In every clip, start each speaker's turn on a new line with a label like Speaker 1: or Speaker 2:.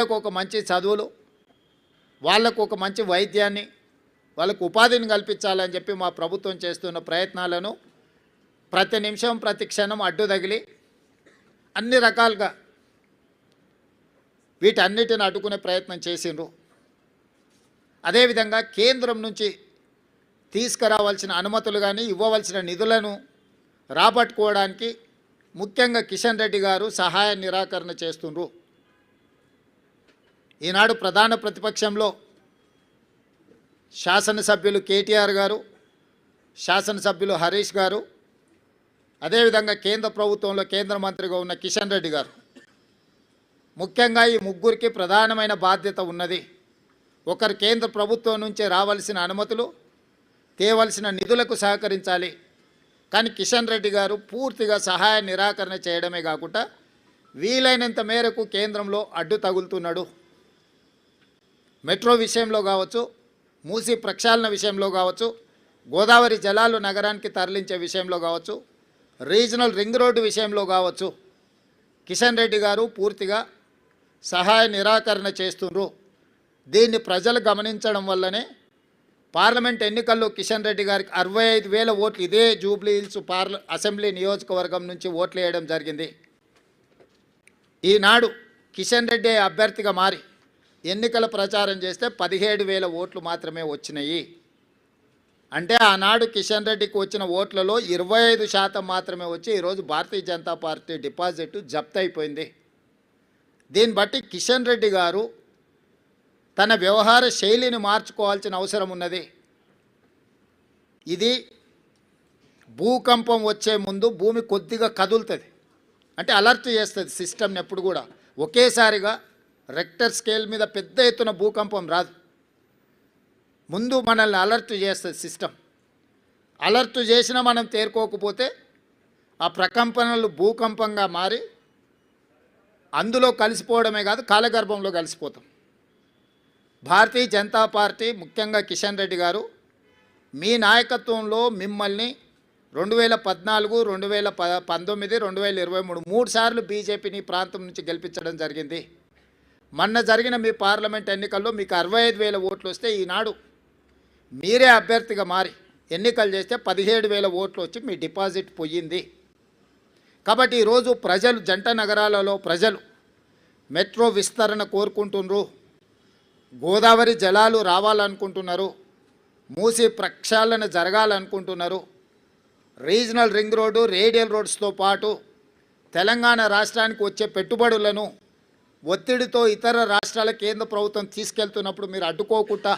Speaker 1: వాళ్ళకు ఒక మంచి చదువులు వాళ్ళకు ఒక మంచి వైద్యాన్ని వాళ్ళకు ఉపాధిని కల్పించాలని చెప్పి మా ప్రభుత్వం చేస్తున్న ప్రయత్నాలను ప్రతి నిమిషం ప్రతి క్షణం అడ్డు తగిలి అన్ని రకాలుగా వీటన్నిటిని అడ్డుకునే ప్రయత్నం చేసిండ్రు. అదేవిధంగా కేంద్రం నుంచి తీసుకురావాల్సిన అనుమతులు కానీ ఇవ్వవలసిన నిధులను రాబట్టుకోవడానికి ముఖ్యంగా కిషన్ రెడ్డి గారు సహాయ నిరాకరణ చేస్తుండ్రు. ఈనాడు ప్రధాన ప్రతిపక్షంలో శాసనసభ్యులు కేటీఆర్ గారు శాసనసభ్యులు హరీష్ గారు అదేవిధంగా కేంద్ర ప్రభుత్వంలో కేంద్ర మంత్రిగా ఉన్న కిషన్ రెడ్డి గారు. ముఖ్యంగా ఈ ముగ్గురికి ప్రధానమైన బాధ్యత ఉన్నది ఒకరు కేంద్ర ప్రభుత్వం నుంచి రావాల్సిన అనుమతులు తేవలసిన నిధులకు సహకరించాలి. కానీ కిషన్ రెడ్డి గారు పూర్తిగా సహాయ నిరాకరణ చేయడమే కాకుండా వీలైనంత మేరకు కేంద్రంలో అడ్డు తగులుతున్నాడు. మెట్రో విషయంలో కావచ్చు మూసి ప్రక్షాళన విషయంలో కావచ్చు గోదావరి జలాలు నగరానికి తరలించే విషయంలో కావచ్చు రీజనల్ రింగ్ రోడ్డు విషయంలో కావచ్చు కిషన్ రెడ్డి గారు పూర్తిగా సహాయ నిరాకరణ చేస్తుండ్రు. దీన్ని ప్రజలు గమనించడం వల్లనే పార్లమెంట్ ఎన్నికల్లో కిషన్ రెడ్డి గారికి అరవై ఐదు వేల ఓట్లు ఇదే జూబ్లీ హిల్స్ పార్ల అసెంబ్లీ నియోజకవర్గం నుంచి ఓట్లు వేయడం జరిగింది. ఈనాడు కిషన్ రెడ్డి అభ్యర్థిగా మారి ఎన్నికల ప్రచారం చేస్తే పదిహేడు వేల ఓట్లు మాత్రమే వచ్చినాయి. అంటే ఆనాడు కిషన్ రెడ్డికి వచ్చిన ఓట్లలో ఇరవై ఐదు శాతం మాత్రమే వచ్చి ఈరోజు భారతీయ జనతా పార్టీ డిపాజిట్ జప్తు అయిపోయింది. దీన్ని బట్టి కిషన్ రెడ్డి గారు తన వ్యవహార శైలిని మార్చుకోవాల్సిన అవసరం ఉన్నది. ఇది భూకంపం వచ్చే ముందు భూమి కొద్దిగా కదులుతుంది. అంటే అలర్ట్ చేస్తుంది సిస్టమ్ని ఎప్పుడు కూడా. ఒకేసారిగా రెక్టర్ స్కేల్ మీద పెద్ద ఎత్తున భూకంపం రాదు. ముందు మనల్ని అలర్ట్ చేస్తుంది సిస్టమ్ అలర్ట్ చేసినా మనం తేరుకోకపోతే ఆ ప్రకంపనలు భూకంపంగా మారి అందులో కలిసిపోవడమే కాదు కాలగర్భంలో కలిసిపోతాం. భారతీయ జనతా పార్టీ ముఖ్యంగా కిషన్ రెడ్డి గారు మీ నాయకత్వంలో మిమ్మల్ని రెండు వేల పద్నాలుగు రెండు వేల ప పంతొమ్మిది రెండు వేల ఇరవై మూడు మూడు సార్లు బీజేపీని ప్రాంతం నుంచి గెలిపించడం జరిగింది. మొన్న జరిగిన మీ పార్లమెంట్ ఎన్నికల్లో మీకు అరవై ఐదు వేల ఓట్లు వస్తే ఈనాడు మీరే అభ్యర్థిగా మారి ఎన్నికలు చేస్తే పదిహేడు వేల ఓట్లు వచ్చి మీ డిపాజిట్ పోయింది. కాబట్టి ఈరోజు ప్రజలు జంట నగరాలలో ప్రజలు మెట్రో విస్తరణ కోరుకుంటున్నారు గోదావరి జలాలు రావాలనుకుంటున్నారు. మూసి ప్రక్షాళన జరగాలనుకుంటున్నారు. రీజనల్ రింగ్ రోడ్డు రేడియల్ రోడ్స్తో పాటు తెలంగాణ రాష్ట్రానికి వచ్చే పెట్టుబడులను ఒత్తిడితో ఇతర రాష్ట్రాల కేంద్ర ప్రభుత్వం తీసుకెళ్తున్నప్పుడు మీరు అడ్డుకోకుండా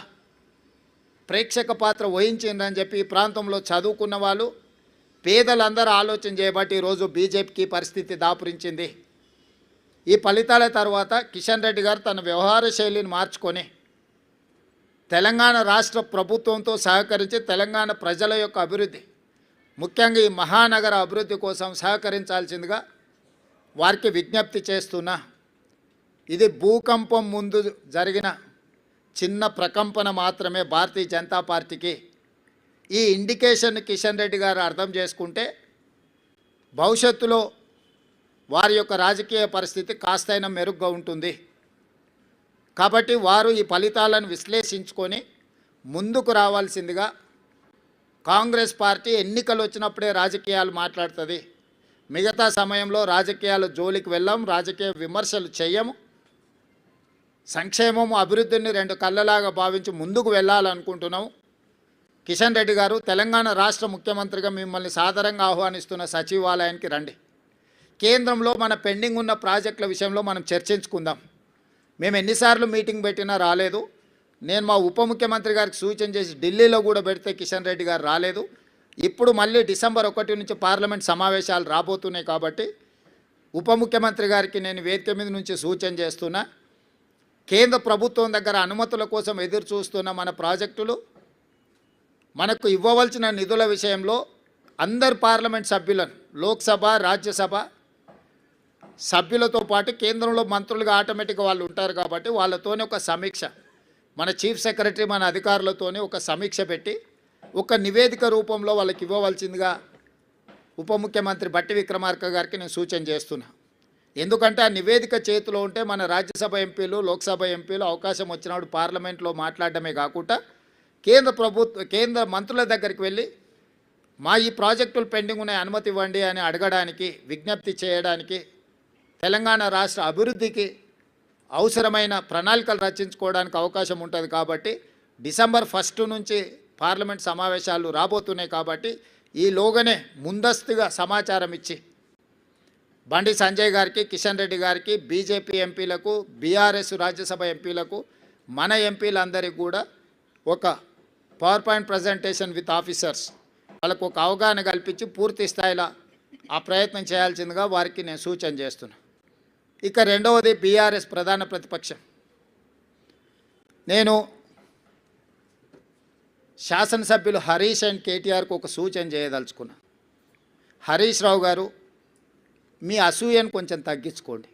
Speaker 1: ప్రేక్షక పాత్ర వహించిందని చెప్పి ఈ ప్రాంతంలో చదువుకున్న వాళ్ళు పేదలందరూ ఆలోచన చేయబట్టి ఈరోజు బీజేపీకి పరిస్థితి దాపురించింది. ఈ ఫలితాల తర్వాత కిషన్ రెడ్డి గారు తన వ్యవహార శైలిని మార్చుకొని తెలంగాణ రాష్ట్ర ప్రభుత్వంతో సహకరించి తెలంగాణ ప్రజల యొక్క అభివృద్ధి ముఖ్యంగా ఈ మహానగర అభివృద్ధి కోసం సహకరించాల్సిందిగా వారికి విజ్ఞప్తి చేస్తున్నా. ఇది భూకంపం ముందు జరిగిన చిన్న ప్రకంపన మాత్రమే భారతీయ జనతా పార్టీకి. ఈ ఇండికేషన్ కిషన్ రెడ్డి గారు అర్థం చేసుకుంటే భవిష్యత్తులో వారి యొక్క రాజకీయ పరిస్థితి కాస్తైనా మెరుగ్గా ఉంటుంది. కాబట్టి వారు ఈ ఫలితాలను విశ్లేషించుకొని ముందుకు రావాల్సిందిగా కాంగ్రెస్ పార్టీ ఎన్నికలు వచ్చినప్పుడే రాజకీయాలు మాట్లాడుతుంది. మిగతా సమయంలో రాజకీయాల జోలికి వెళ్ళాం రాజకీయ విమర్శలు చేయము సంక్షేమము అభివృద్ధిని రెండు కళ్ళలాగా భావించి ముందుకు వెళ్ళాలనుకుంటున్నాం. కిషన్ రెడ్డి గారు తెలంగాణ రాష్ట్ర ముఖ్యమంత్రిగా మిమ్మల్ని సాదరంగా ఆహ్వానిస్తున్న సచివాలయానికి రండి. కేంద్రంలో మన పెండింగ్ ఉన్న ప్రాజెక్టుల విషయంలో మనం చర్చించుకుందాం. మేము ఎన్నిసార్లు మీటింగ్ పెట్టినా రాలేదు. నేను మా ఉప ముఖ్యమంత్రి గారికి సూచన చేసి ఢిల్లీలో కూడా పెడితే కిషన్ రెడ్డి గారు రాలేదు. ఇప్పుడు మళ్ళీ డిసెంబర్ ఒకటి నుంచి పార్లమెంట్ సమావేశాలు రాబోతున్నాయి కాబట్టి ఉప ముఖ్యమంత్రి గారికి నేను వేదిక మీద నుంచి సూచన చేస్తున్నా. కేంద్ర ప్రభుత్వం దగ్గర అనుమతుల కోసం ఎదురు చూస్తున్న మన ప్రాజెక్టులు మనకు ఇవ్వవలసిన నిధుల విషయంలో అందరు పార్లమెంట్ సభ్యులను లోక్సభ రాజ్యసభ సభ్యులతో పాటు కేంద్రంలో మంత్రులుగా ఆటోమేటిక్గా వాళ్ళు ఉంటారు కాబట్టి వాళ్ళతోనే ఒక సమీక్ష మన చీఫ్ సెక్రటరీ మన అధికారులతోనే ఒక సమీక్ష పెట్టి ఒక నివేదిక రూపంలో వాళ్ళకి ఇవ్వవలసిందిగా ఉప ముఖ్యమంత్రి బట్టి విక్రమార్క గారికి నేను సూచన చేస్తున్నా. ఎందుకంటే ఆ నివేదిక చేతిలో ఉంటే మన రాజ్యసభ ఎంపీలు లోక్సభ ఎంపీలు అవకాశం వచ్చినప్పుడు పార్లమెంట్లో మాట్లాడడమే కాకుండా కేంద్ర ప్రభుత్వ కేంద్ర మంత్రుల దగ్గరికి వెళ్ళి మా ఈ ప్రాజెక్టులు పెండింగ్ ఉన్నాయి అనుమతి ఇవ్వండి అని అడగడానికి విజ్ఞప్తి చేయడానికి తెలంగాణ రాష్ట్ర అభివృద్ధికి అవసరమైన ప్రణాళికలు రచించుకోవడానికి అవకాశం ఉంటుంది కాబట్టి డిసెంబర్ ఫస్ట్ నుంచి పార్లమెంట్ సమావేశాలు రాబోతున్నాయి కాబట్టి ఈలోగానే ముందస్తుగా సమాచారం ఇచ్చి బండి సంజయ్ గారికి కిషన్ రెడ్డి గారికి బీజేపీ ఎంపీలకు బీఆర్ఎస్ రాజ్యసభ ఎంపీలకు మన ఎంపీలందరికీ కూడా ఒక power point presentation with officers. వాళ్ళకు ఒక అవగాహన కల్పించి పూర్తి స్థాయిలో ఆ ప్రయత్నం చేయాల్సిందిగా వారికి నేను సూచన చేస్తున్నా. ఇక రెండవది బీఆర్ఎస్ ప్రధాన ప్రతిపక్షం. నేను శాసనసభ్యులు హరీష్ అండ్ కేటీఆర్కు ఒక సూచన చేయదలుచుకున్నా. హరీష్ రావు గారు మీ అసూయను కొంచెం తగ్గించుకోండి.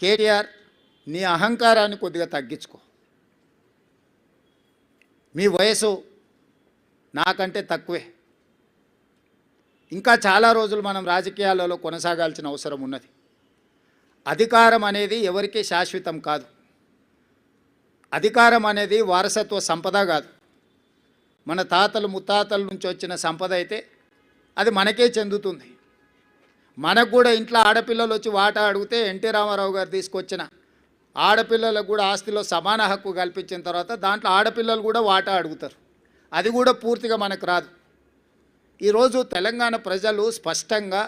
Speaker 1: కేటీఆర్ నీ అహంకారాన్ని కొద్దిగా తగ్గించుకో. మీ వయసు నాకంటే తక్కువే. ఇంకా చాలా రోజులు మనం రాజకీయాలలో కొనసాగాల్సిన అవసరం ఉన్నది. అధికారం అనేది ఎవరికీ శాశ్వతం కాదు. అధికారం అనేది వారసత్వ సంపద కాదు. మన తాతలు ముత్తాతల నుంచి వచ్చిన సంపద అయితే అది మనకే చెందుతుంది. మనకు కూడా ఇంట్లో ఆడపిల్లలు వచ్చి వాటా అడిగితే ఎన్టీ రామారావు గారు తీసుకొచ్చిన. ఆడపిల్లలకు కూడా ఆస్తిలో సమాన హక్కు కల్పించిన తర్వాత దాంట్లో ఆడపిల్లలు కూడా వాటా అడుగుతారు. అది కూడా పూర్తిగా మనకు రాదు. ఈరోజు తెలంగాణ ప్రజలు స్పష్టంగా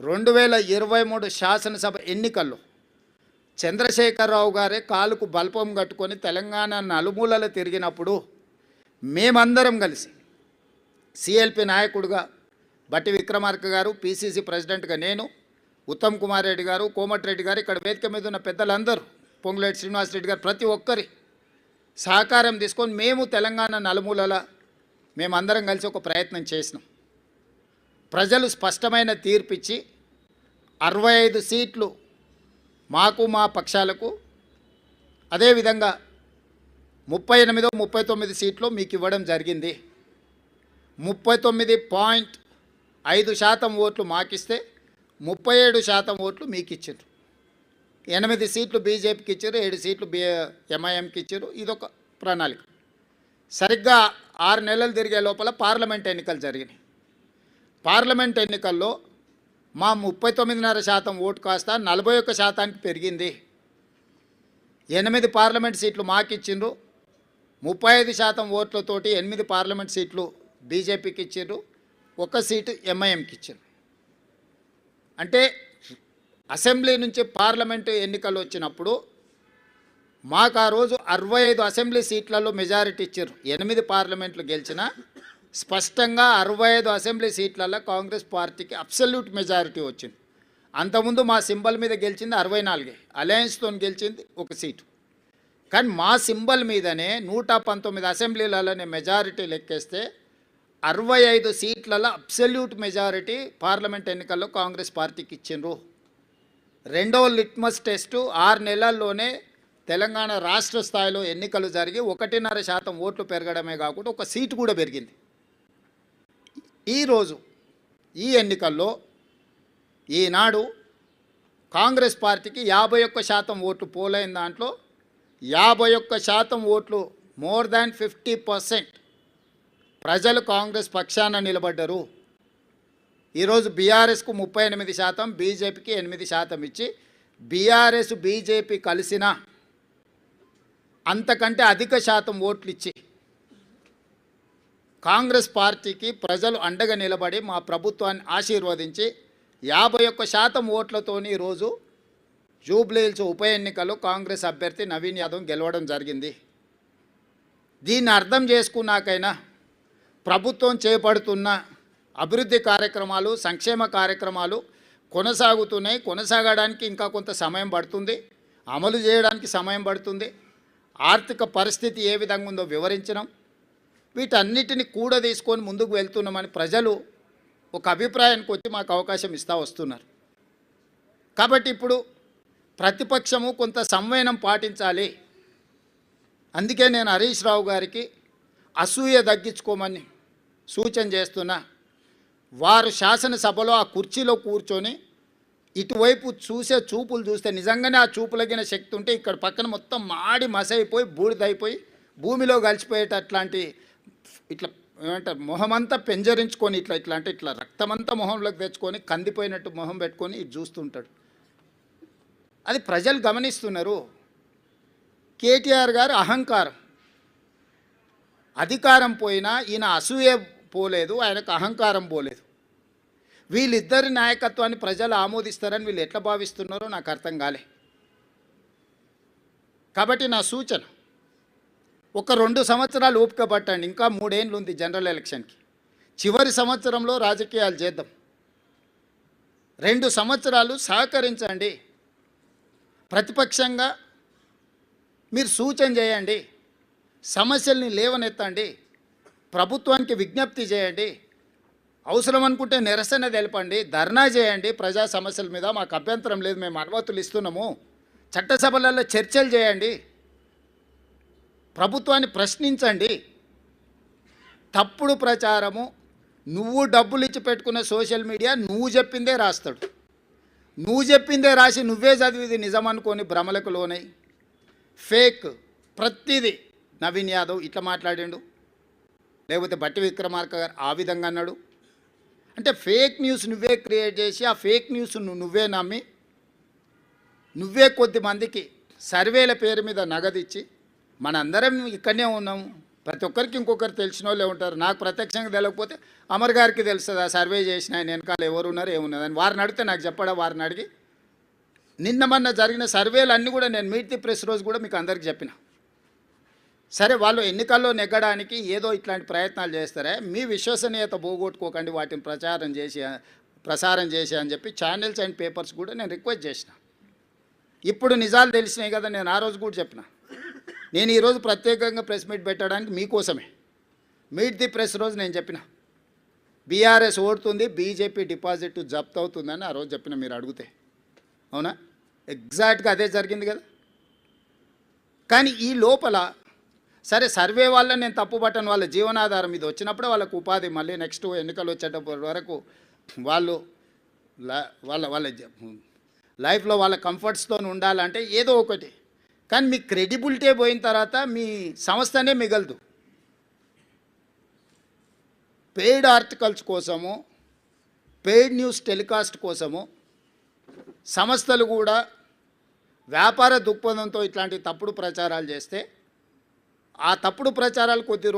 Speaker 1: రెండు వేల ఇరవై మూడు శాసనసభ ఎన్నికల్లో చంద్రశేఖరరావు గారే కాలుకు బల్పం కట్టుకొని తెలంగాణ నలుమూలలు తిరిగినప్పుడు మేమందరం కలిసి సిఎల్పి నాయకుడుగా బట్టి విక్రమార్క గారు పిసిసి ప్రెసిడెంట్గా నేను ఉత్తమ్ కుమార్ రెడ్డి గారు కోమటిరెడ్డి గారు ఇక్కడ వేదిక మీద ఉన్న పెద్దలందరూ పొంగులేటి శ్రీనివాసరెడ్డి గారు ప్రతి ఒక్కరి సహకారం తీసుకొని మేము తెలంగాణ నలుమూలల మేమందరం కలిసి ఒక ప్రయత్నం చేసినాం. ప్రజలు స్పష్టమైన తీర్పిచ్చి అరవై ఐదు సీట్లు మాకు మా పక్షాలకు అదేవిధంగా ముప్పై ఎనిమిదో ముప్పై తొమ్మిది సీట్లు మీకు ఇవ్వడం జరిగింది. ముప్పై తొమ్మిది పాయింట్ ఐదు శాతం ఓట్లు మాకిస్తే ముప్పై ఏడు శాతం ఓట్లు మీకు ఇచ్చారు ఎనిమిది సీట్లు బీజేపీకి ఇచ్చారు ఏడు సీట్లు బి ఎంఐఎంకి ఇచ్చారు. ఇదొక ప్రణాళిక. సరిగ్గా ఆరు నెలలు తిరిగే లోపల పార్లమెంట్ ఎన్నికలు జరిగినాయి. పార్లమెంట్ ఎన్నికల్లో మా ముప్పై తొమ్మిదిన్నర శాతం ఓటు కాస్త నలభై ఒక్క శాతానికి పెరిగింది. ఎనిమిది పార్లమెంట్ సీట్లు మాకు ఇచ్చిండ్రు ముప్పై ఐదు శాతం ఓట్లతోటి ఎనిమిది పార్లమెంట్ సీట్లు బీజేపీకి ఇచ్చిండ్రు. ఒక సీటు ఎంఐఎంకి ఇచ్చారు. అంటే అసెంబ్లీ నుంచి పార్లమెంటు ఎన్నికలు వచ్చినప్పుడు మాకు ఆ రోజు అరవై ఐదు అసెంబ్లీ సీట్లలో మెజారిటీ ఇచ్చారు. ఎనిమిది పార్లమెంట్లు గెలిచిన స్పష్టంగా అరవై ఐదు అసెంబ్లీ సీట్లలో కాంగ్రెస్ పార్టీకి అబ్సల్యూట్ మెజారిటీ వచ్చింది. అంతకుముందు మా సింబల్ మీద గెలిచింది అరవై నాలుగే. అలయన్స్తో గెలిచింది ఒక సీటు. కానీ మా సింబల్ మీదనే నూట పంతొమ్మిది అసెంబ్లీలలోనే మెజారిటీ లెక్కేస్తే అరవై ఐదు సీట్లలో అబ్సల్యూట్ మెజారిటీ పార్లమెంట్ ఎన్నికల్లో కాంగ్రెస్ పార్టీకి ఇచ్చిండ్రు. రెండవ లిట్మస్ టెస్టు ఆరు నెలల్లోనే తెలంగాణ రాష్ట్ర స్థాయిలో ఎన్నికలు జరిగి ఒకటిన్నర శాతం ఓట్లు పెరగడమే కాకుండా ఒక సీటు కూడా పెరిగింది. ఈరోజు ఈ ఎన్నికల్లో ఈనాడు కాంగ్రెస్ పార్టీకి యాభై ఒక్క శాతం ఓట్లు పోలైన దాంట్లో యాభై ఒక్క శాతం ఓట్లు మోర్ దాన్ ఫిఫ్టీ పర్సెంట్ ప్రజలు కాంగ్రెస్ పక్షాన నిలబడ్డరు. ఈరోజు బీఆర్ఎస్కు ముప్పై ఎనిమిది శాతం బీజేపీకి ఎనిమిది శాతం ఇచ్చి బీఆర్ఎస్ బీజేపీ కలిసిన అంతకంటే అధిక శాతం ఓట్లు ఇచ్చి కాంగ్రెస్ పార్టీకి ప్రజలు అండగా నిలబడి మా ప్రభుత్వాన్ని ఆశీర్వదించి యాభై ఒక్క శాతం ఓట్లతోని ఈరోజు జూబ్లీహిల్స్ ఉప ఎన్నికలో కాంగ్రెస్ అభ్యర్థి నవీన్ యాదవ్ గెలవడం జరిగింది. దీన్ని అర్థం చేసుకున్నాకైనా ప్రభుత్వం చేపడుతున్న అభివృద్ధి కార్యక్రమాలు సంక్షేమ కార్యక్రమాలు కొనసాగుతున్నాయి. కొనసాగడానికి ఇంకా కొంత సమయం పడుతుంది. అమలు చేయడానికి సమయం పడుతుంది. ఆర్థిక పరిస్థితి ఏ విధంగా ఉందో వివరించడం. వీటన్నిటిని కూడా తీసుకొని ముందుకు వెళ్తున్నామని ప్రజలు ఒక అభిప్రాయానికి వచ్చి మాకు అవకాశం ఇస్తూ వస్తున్నారు. కాబట్టి ఇప్పుడు ప్రతిపక్షము కొంత సంవయనం పాటించాలి. అందుకే నేను హరీష్ రావు గారికి అసూయ తగ్గించుకోమని సూచన చేస్తున్నా వారు శాసనసభలో ఆ కుర్చీలో కూర్చొని ఇటువైపు చూసే చూపులు చూస్తే నిజంగానే ఆ చూపులగిన శక్తి ఉంటే ఇక్కడ పక్కన మొత్తం మాడి మసైపోయి బూడిదైపోయి భూమిలో కలిసిపోయేటట్లాంటి ఇట్లా ఏమంటారు మొహమంతా పెంజరించుకొని ఇట్లా ఇట్లా అంటే ఇట్లా రక్తమంతా మొహంలోకి తెచ్చుకొని కందిపోయినట్టు మొహం పెట్టుకొని ఇది చూస్తుంటాడు. అది ప్రజలు గమనిస్తున్నారు. కేటీఆర్ గారు అహంకారం. అధికారం పోయినా ఈయన అసూయ పోలేదు ఆయనకు అహంకారం పోలేదు. వీళ్ళిద్దరి నాయకత్వాన్ని ప్రజలు ఆమోదిస్తారని వీళ్ళు ఎట్లా భావిస్తున్నారో నాకు అర్థం కాలే. కాబట్టి నా సూచన ఒక రెండు సంవత్సరాలు ఓపిక పట్టండి ఇంకా మూడేళ్ళు ఉంది జనరల్ ఎలక్షన్కి. చివరి సంవత్సరంలో రాజకీయాలు చేద్దాం. రెండు సంవత్సరాలు సహకరించండి. ప్రతిపక్షంగా మీరు సూచన చేయండి. సమస్యల్ని లేవనెత్తండి. ప్రభుత్వానికి విజ్ఞప్తి చేయండి. అవసరం అనుకుంటే నిరసన తెలపండి. ధర్నా చేయండి. ప్రజా సమస్యల మీద మాకు అభ్యంతరం లేదు. మేము అనుమతులు ఇస్తున్నాము. చట్టసభలలో చర్చలు చేయండి. ప్రభుత్వాన్ని ప్రశ్నించండి. తప్పుడు ప్రచారము నువ్వు డబ్బులు ఇచ్చి పెట్టుకున్న సోషల్ మీడియా నువ్వు చెప్పిందే రాస్తాడు. నువ్వు చెప్పిందే రాసి నువ్వే చదివిది నిజం అనుకొని భ్రమలకు లోనై ఫేక్ ప్రతిదీ నవీన్ యాదవ్ ఇట్లా మాట్లాడిండు. లేకపోతే బట్టి విక్రమార్క గారు ఆ విధంగా అన్నాడు. అంటే ఫేక్ న్యూస్ నువ్వే క్రియేట్ చేసి ఆ ఫేక్ న్యూస్ నువ్వే నమ్మి నువ్వే కొద్ది మందికి సర్వేల పేరు మీద నగదిచ్చి మనందరం ఇక్కడనే ఉన్నాము. ప్రతి ఒక్కరికి ఇంకొకరు తెలిసిన వాళ్ళే ఉంటారు. నాకు ప్రత్యక్షంగా తెలియకపోతే అమర్ గారికి తెలుస్తుంది ఆ సర్వే చేసిన ఆయన వెనకాల ఎవరు ఉన్నారు ఏమున్నది అని. వారిని అడిగితే నాకు చెప్పడా వారిని అడిగి నిన్న మొన్న జరిగిన సర్వేలు అన్నీ కూడా నేను మీట్ ది ప్రెస్ రోజు కూడా మీకు అందరికి చెప్పిన. సరే వాళ్ళు ఎన్నికల్లో నెగ్గడానికి ఏదో ఇట్లాంటి ప్రయత్నాలు చేస్తారే మీ విశ్వసనీయత పోగొట్టుకోకండి వాటిని ప్రచారం చేసి ప్రసారం చేసి అని చెప్పి ఛానల్స్ అండ్ పేపర్స్ కూడా నేను రిక్వెస్ట్ చేసిన. ఇప్పుడు నిజాలు తెలిసినాయి కదా నేను ఆ రోజు కూడా చెప్పిన. నేను ఈరోజు ప్రత్యేకంగా ప్రెస్ మీట్ పెట్టడానికి మీకోసమే. మీట్ ది ప్రెస్ రోజు నేను చెప్పిన. బీఆర్ఎస్ ఓడుతుంది బీజేపీ డిపాజిట్ జప్త్ అవుతుందని ఆ రోజు చెప్పిన మీరు అడిగితే. అవునా? ఎగ్జాక్ట్గా అదే జరిగింది కదా. కానీ ఈ లోపల సరే సర్వే వల్ల నేను తప్పు పట్టను. వాళ్ళ జీవనాధారం ఇది. వచ్చినప్పుడు వాళ్ళకు ఉపాధి మళ్ళీ నెక్స్ట్ ఎన్నికలు వచ్చేటప్పటి వరకు వాళ్ళు వాళ్ళ వాళ్ళ లైఫ్లో వాళ్ళ కంఫర్ట్స్తో ఉండాలంటే ఏదో ఒకటి. కానీ మీ క్రెడిబిలిటీ పోయిన తర్వాత మీ సంస్థనే మిగలదు. పెయిడ్ ఆర్టికల్స్ కోసము పెయిడ్ న్యూస్ టెలికాస్ట్ కోసము సంస్థలు కూడా వ్యాపార దృక్పథంతో ఇట్లాంటి తప్పుడు ప్రచారాలు చేస్తే ఆ తప్పుడు ప్రచారాలు కొద్ది